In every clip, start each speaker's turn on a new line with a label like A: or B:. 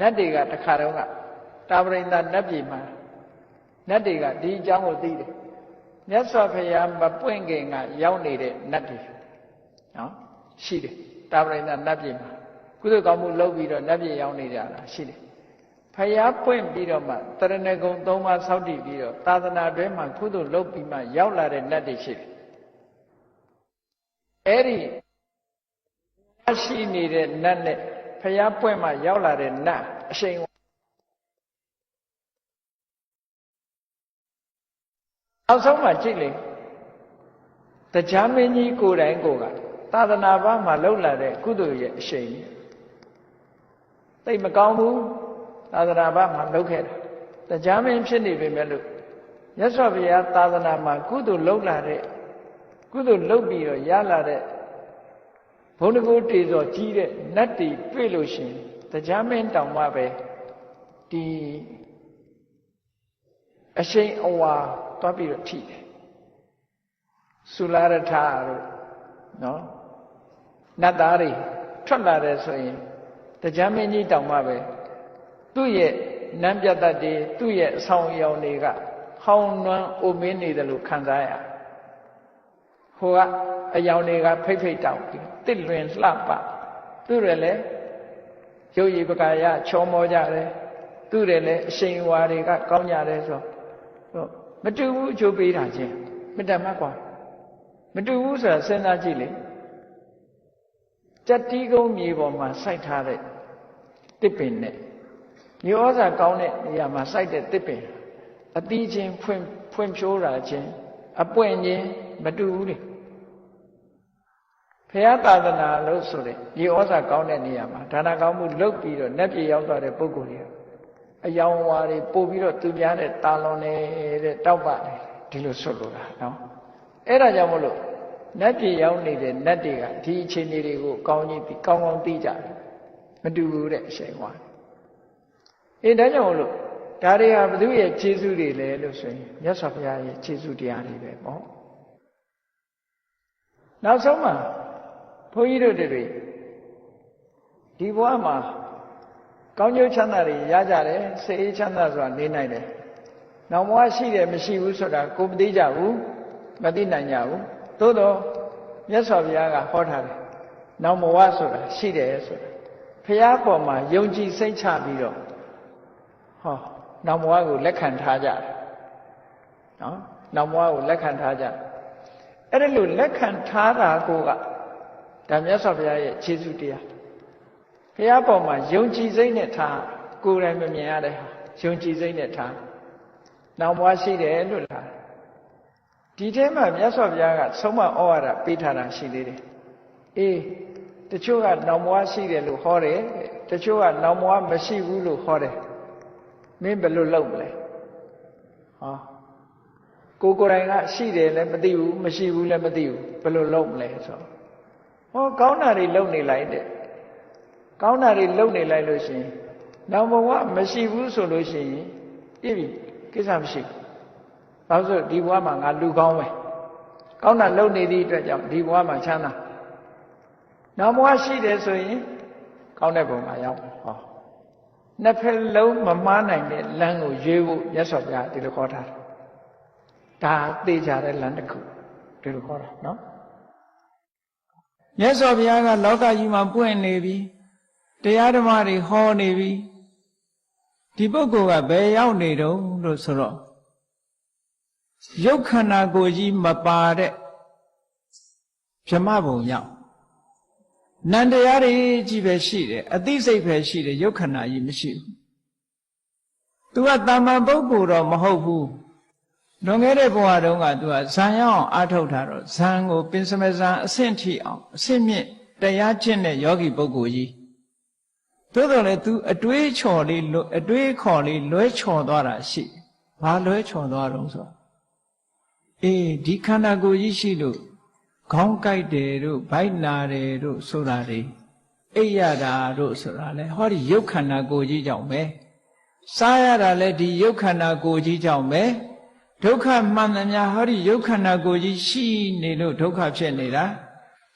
A: နတ်တွေကတခါတော့ကတာဝရိန္ဒနတ်ပြည်မှာနတ်တွေကဒီအကြောင်းကိုသိတယ်မြတ်စွာဘုရားမပွင့်ခင်ကရောက်နေတဲ့နတ်တွေနော်ရှိတယ်တာဝရိန္ဒနတ်ပြည်မှာကုသိုလ်ကောင်းမှုလုပ်ပြီးတော့နတ်ပြည်ရောက်နေကြတာရှိတယ်ဖယားပွင့်ပြီးတော့မှတရဏဂုံ၃ပါးစောင့်တည်ပြီးတော့သာသနာတွဲမှာကုသိုလ်လုပ်ပြီးမှရောက်လာတဲ့နတ်တွေရှိတယ်အဲ့ဒီရှိနေတဲ့နတ်နဲ့ ဖျားပွင့်မှရောက်လာတဲ့နတ်အရှိန်အောင်ဆုံးမှကြည့်လေတရားမင်းကြီးကိုယ်တိုင်ကိုယ်ကသာသနာ့ဘာမှာလှုပ်လာတဲ့ကုသိုလ်ရဲ့အရှိန်သိမကောင်းဘူးသာသနာ့ဘာမှာလှုပ်ခဲ့တာတရားမင်းဖြစ်နေပေမဲ့လို့မြတ်စွာဘုရားသာသနာမှာကုသိုလ်လှုပ်လာတဲ့ကုသိုလ်လှုပ်ပြီးတော့ရလာတဲ့ ဘုန်းတကူတေစောကြီးတဲ့နတ်တီတွေ့လို့ရှင်တရားမင်းတောင်မှပဲဒီအရှိန်အဝါတွားပြီးတော့ထိတယ်သုလာရထတို့နော်နတ်သားတွေထွက်လာတယ်ဆိုရင်တရားမင်းကြီးတောင်မှပဲသူ့ရဲ့နန်းပြတ်တတ်တွေသူ့ရဲ့အဆောင်အယောင်တွေကဟောင်းနွမ်းအိုမင်းနေတယ်လို့ခံစားရ ဟိုကအယောင်တွေကဖိတ်ဖိတ်တောက်ပြီးတစ်လွင်လှပသူ့ရလည်းရုပ်ရည်ပကာယချောမောကြတယ်သူ့ရလည်းအရှိန်ဝါတွေကကောင်းကြတယ်ဆိုတော့မတူဘူးအကျိုးပေးတာချင်းမတတ်မှကွာမတူဘူးဆိုတာစဉ်းစားကြည့်လေကြက်တီးကုန်းမြေပေါ်မှာစိုက်ထားတဲ့တစ်ပင်နဲ့မြေဩဇာကောင်းတဲ့နေရာမှာစိုက်တဲ့တစ်ပင်အသီးချင်းဖွင့်ဖွင့်ဖြိုးတာချင်းအပွင့်ချင်းမတူဘူးလေ ဖះသာသနာလို့ဆိုတဲ့ဒီဩဇာကောင်းတဲ့နေရာမှာဒါနကောင်းမှုလုပ်ပြီးတော့နတ်ပြည်ရောက်သွားတဲ့ပုဂ္ဂိုလ်တွေအယောင်ဝါတွေပို့ပြီးတော့သူများတဲ့တာလွန်နေတဲ့တောက်ပါတယ်ဒီလိုဆွတ်လို့တာနော်အဲ့ဒါကြောင့်မလို့နတ်ပြည်ရောက်နေတဲ့နတ်တွေကဒီအခြေအနေတွေကိုကောင်းကြီးပြီးကောင်းကောင်းသိကြတယ်မတူဘူးတဲ့အရှိန်ဝါအေးဒါကြောင့်မလို့ဒါတွေဟာဘုသူရဲ့ခြေဆုတွေလဲလို့ဆိုရင်မြတ်စွာဘုရားရဲ့ခြေဆုတရားတွေပဲပေါ့နောက်ဆုံးမှာ ဘုန်းကြီးတို့တွေဒီဘဝမှာကောင်းကျိုးချမ်းသာတွေရကြတယ်စိတ်အေးချမ်းသာစွာနေနိုင်တယ်။နောက်ဘဝရှိတယ်မရှိဘူးဆိုတာကိုမသိကြဘူးမသိနိုင်ကြဘူး။သို့တော့မြတ်စွာဘုရားကဟောထားတယ်။နောက်ဘဝဆိုတာရှိတယ်ဆိုတာဘုရားပေါ်မှာယုံကြည်စိတ်ချပြီးတော့ဟောနောက်ဘဝကိုလက်ခံထားကြတယ်။နော်နောက်ဘဝကိုလက်ခံထားကြ။အဲ့ဒါလို့လက်ခံထားတာကိုက ဒါမြတ်စွာဘုရားရဲ့ခြေဆုတရားဘုရားပေါ်မှာယုံကြည်စိတ်နဲ့ထားကိုယ်တိုင်မမြင်ရတဲ့ဟာယုံကြည်စိတ်နဲ့ထားနောက်ဘွားရှိတယ်လို့လားဒီထဲမှာမြတ်စွာဘုရားကဆုံးမဩဝါဒပေးထားတာရှိသေးတယ်အေးတချို့ကနောက်ဘွားရှိတယ်လို့ဟောတယ်တချို့ကနောက်ဘွားမရှိဘူးလို့ဟောတယ်မင်းဘယ်လိုလုပ်မလဲဟောကိုကိုယ်တိုင်ကရှိတယ်လည်းမသိဘူးမရှိဘူးလည်းမသိဘူးဘယ်လိုလုပ်မလဲဆိုတော့ ဟောကောင်းတာတွေလုပ်နေလိုက်တဲ့ကောင်းတာတွေလုပ်နေလိုက်လို့ရှိရင်နောက်ဘဝမရှိဘူးဆိုလို့ရှိရင်ပြည့်ပြီကိစ္စမရှိဘူး။ဘာလို့ဒီဘဝမှာငါလူကောင်းပဲ။ကောင်းတာလုပ်နေသည့်အတွက်ကြောင့်ဒီဘဝမှာချမ်းသာ။နောက်ဘဝရှိတယ်ဆိုရင်ကောင်းတဲ့ဘုံမှာရောက်ဟော။နှစ်ဖက်လုံးမမားနိုင်တဲ့လမ်းကိုရွေးဖို့မြတ်စွာဘုရားဒီလိုခေါ်ထားတယ်။ဒါသိကြတဲ့လမ်းတစ်ခုဒီလိုခေါ်တာနော်။ မြတ်စွာဘုရားကလောကကြီးမှာပွင့်နေပြီတရားဓမ္မတွေဟောနေပြီဒီပုဂ္ဂိုလ်ကဘယ်ရောက်နေတုံးလို့ဆိုတော့ရုပ်ခန္ဓာကိုယ်ကြီးမပါတဲ့ဗြဟ္မဘုံရောက်နန္တရားတွေကြီးပဲရှိတယ်အသိစိတ်ပဲရှိတယ်ရုပ်ခန္ဓာကြီးမရှိဘူး။ तू ကတာမန်ပုဂ္ဂိုလ်တော့မဟုတ်ဘူး လွန်ခဲ့တဲ့ဘဝတုန်းကသူကဇံရအောင်အားထုတ်တာတော့ဇံကိုပင်စမဇံအဆင့်ထိအောင်အဆင့်မြင့်တရားကျင့်တဲ့ယောဂီပုဂ္ဂိုလ်ကြီးသို့တော်လည်း तू အတွေးချော်လေးအတွေးခေါ်လေးလွဲချော်သွားတာရှိဘာလွဲချော်သွားတော့ဆိုအေးဒီခန္ဓာကိုယ်ကြီးရှိလို့ခေါင်းကိုက်တယ်တို့ဗိုက်နာတယ်တို့ဆိုတာတွေအိပ်ရတာတို့ဆိုတာလေဟောဒီရုပ်ခန္ဓာကိုယ်ကြီးကြောင့်ပဲစားရတာလည်းဒီရုပ်ခန္ဓာကိုယ်ကြီးကြောင့်ပဲ ဒုက္ခမှန်သမျှဟောဒီရုပ်ခန္ဓာကိုယ်ကြီးရှိနေလို့ဒုက္ခဖြစ်နေတာ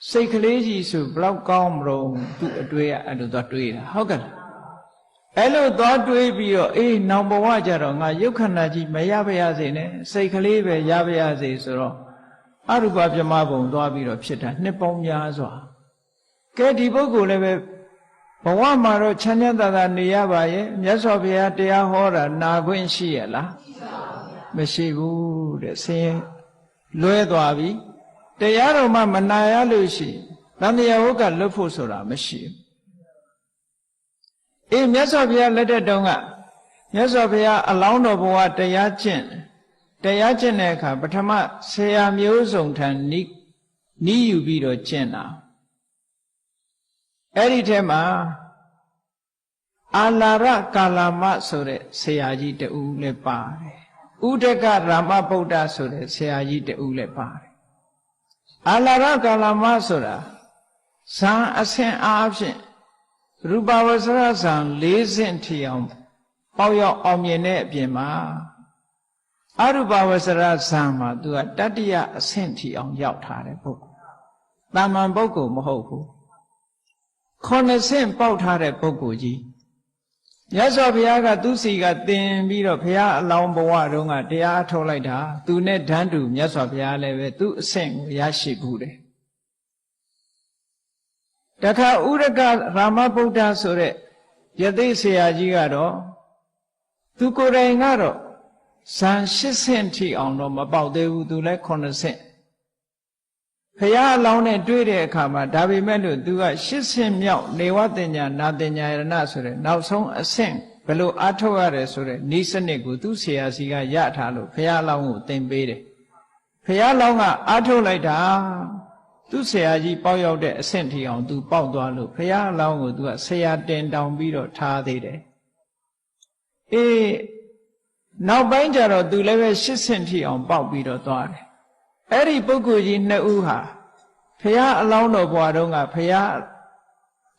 A: စိတ်ကလေးကြီးဆိုဘလောက်ကောင်းမလို့သူ့အတွေ့အအဲ့လိုသွားတွေးတာဟုတ်ကဲ့အဲ့လိုသွားတွေးပြီးတော့အေးနောင်ဘဝကြတော့ငါရုပ်ခန္ဓာကြီးမရပါရစေနဲ့စိတ်ကလေးပဲရပါရစေဆိုတော့အရူပပြမဘုံသွားပြီးတော့ဖြစ်တာနှစ်ပေါင်းများစွာကဲဒီပုဂ္ဂိုလ်လည်းပဲဘဝမှာတော့ချမ်းချမ်းသာသာနေရပါရဲ့မြတ်စွာဘုရားတရားဟောတာနာခွင့်ရှိရလား မရှိဘူးတဲ့ဆင်းရဲလွဲသွားပြီတရားတော်မှမနာရလို့ရှိရင်တန်တရားဟုတ်ကလွတ်ဖို့ဆိုတာမရှိဘူးအေးမြတ်စွာဘုရားလက်ထက်တုန်းကမြတ်စွာဘုရားအလောင်းတော်ဘဝတရားကျင့်တရားကျင့်တဲ့အခါပထမဆရာမျိုးစုံထံနီးနီးယူပြီးတော့ကျင့်တာအဲ့ဒီထဲမှာအာလာရကာလာမဆိုတဲ့ဆရာကြီးတူလည်းပါတယ် ဥဒကရာမဗုဒ္ဓဆိုတဲ့ဆရာကြီးတူလည်းပါတယ်အာလာရကာလာမဆိုတာဇံအဆင့်အားဖြင့်ရူပဝဆရဇံ၄ဆင့်ထီအောင်ပေါရောက်အောင်မြင်တဲ့အပြင်မှာအရူပဝဆရဇံမှာသူကတတ္တိယအဆင့်ထီအောင်ရောက်ထားတဲ့ပုဂ္ဂိုလ်။တာမန်ပုဂ္ဂိုလ်မဟုတ်ဘူး။ခုနှစ်ဆင့်ပေါက်ထားတဲ့ပုဂ္ဂိုလ်ကြီး မြတ်စွာဘုရားကသူစီကသင်ပြီးတော့ဘုရားအလောင်းဘဝတုန်းကတရားအထုတ်လိုက်တာသူနဲ့ဓာန်တူမြတ်စွာဘုရားလည်းပဲသူအဆင့်ကိုရရှိဘူးတယ်တခါဥရကရာမဗုဒ္ဓဆိုတဲ့ယသိဆရာကြီးကတော့သူကိုယ်တိုင်ကတော့ဇန်80ဆင့်ထိအောင်တော့မပေါက်သေးဘူးသူလည်း9ဆင့် ဖရာအလောင်းနဲ့တွေ့တဲ့အခါမှာဒါပေမဲ့လို့သူက80ဆင့်မြောက်နေဝတင်ညာနာတင်ညာယရဏဆိုတဲ့နောက်ဆုံးအဆင့်ဘယ်လိုအားထုတ်ရတယ်ဆိုတဲ့ဤစနစ်ကိုသူဆရာစီကရထားလို့ဖရာအလောင်းကိုသင်ပေးတယ်ဖရာအလောင်းကအားထုတ်လိုက်တာသူဆရာကြီးပေါက်ရောက်တဲ့အဆင့်ထီအောင်သူပေါက်သွားလို့ဖရာအလောင်းကိုသူကဆရာတင်တောင်ပြီးတော့ထားသေးတယ်အေးနောက်ပိုင်းကျတော့သူလည်းပဲ၈ဆင့်ထီအောင်ပေါက်ပြီးတော့သွားတယ် အဲ့ဒီပုဂ္ဂိုလ်ကြီးနှစ်ဦးဟာဖရာအလောင်းတော်ဘွားတုန်းကဖရာ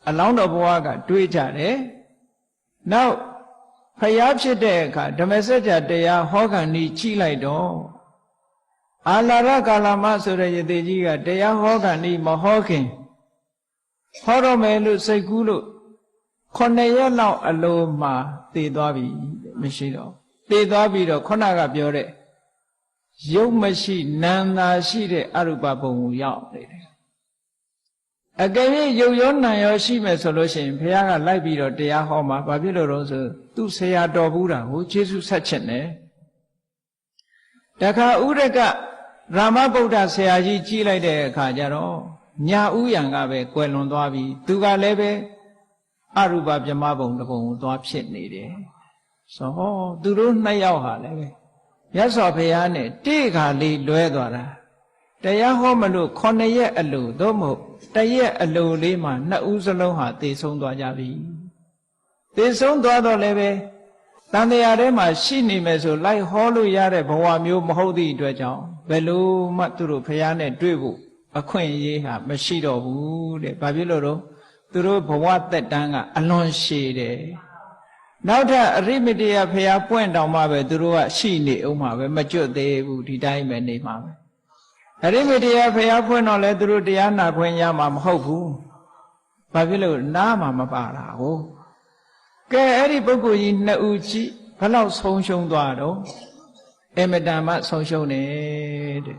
A: အလောင်းတော်ဘွားကတွေးကြတယ်နောက်ဖရာဖြစ်တဲ့အခါဓမ္မစကြာတရားဟောကန်ဤကြည့်လိုက်တော့အာလာရကာလမဆိုတဲ့ယတိကြီးကတရားဟောကန်ဤမဟောခင်ဟောတော့မယ်လို့စိတ်ကူးလို့ခုနှစ်ရက်လောက်အလိုမှာတည်သွားပြီမရှိတော့တည်သွားပြီးတော့ခုနကပြောတဲ့ ရုပ်မရှိနာမ်သာရှိတဲ့အရူပဘုံကိုရောက်နေတယ်အကယ်၍ရုပ်ရောနာမ်ရောရှိမယ်ဆိုလို့ရှိရင်ဘုရားကလိုက်ပြီးတော့တရားဟောမှာဘာဖြစ်လို့တော့ဆိုသူ့ဆရာတော်ဘူးတာကိုယေရှုဆက်ချက်နဲ့တခါဥရကရာမဗုဒ္ဓဆရာကြီးကြီးလိုက်တဲ့အခါကျတော့ညာဥယံကပဲကွယ်လွန်သွားပြီသူကလည်းပဲအရူပပြမဘုံတစ်ပုံကိုသွားဖြစ်နေတယ်ဆိုဟောသူတို့နှစ်ယောက်ဟာလည်းပဲ မြတ်စွာဘုရားနဲ့တိခါလေးလွဲသွားတာတရားဟောမလို့ခုနှစ်ရက်အလိုသို့မဟုတ်တရက်အလိုလေးမှာနှစ်ဦးစလုံးဟာသေဆုံးသွားကြပြီသေဆုံးသွားတော့လည်းပဲတန်တရားထဲမှာရှိနေမယ်ဆိုလိုက်ဟောလို့ရတဲ့ဘဝမျိုးမဟုတ်သည့်အတွက်ကြောင့်ဘယ်လိုမှသူတို့ဘုရားနဲ့တွေ့ဖို့အခွင့်အရေးဟာမရှိတော့ဘူးတဲ့ဘာဖြစ်လို့တော့သူတို့ဘဝသက်တမ်းကအလွန်ရှည်တယ် နောက်ထပ်အရိမတယဖျားပွင့်တောင်မှပဲသူတို့ကရှိနေအောင်မှာပဲမကျွတ်သေးဘူးဒီတိုင်းပဲနေမှာပဲအရိမတယဖျားပွင့်တော့လဲသူတို့တရားနာခွင့်ရမှာမဟုတ်ဘူးဘာဖြစ်လို့နားမှာမပါတာကိုကဲအဲ့ဒီပုဂ္ဂိုလ်ကြီးနှစ်ဦးကြီးဘလောက်ဆုံးရှုံးသွားတော့အမတန်မှဆုံးရှုံးတယ်တဲ့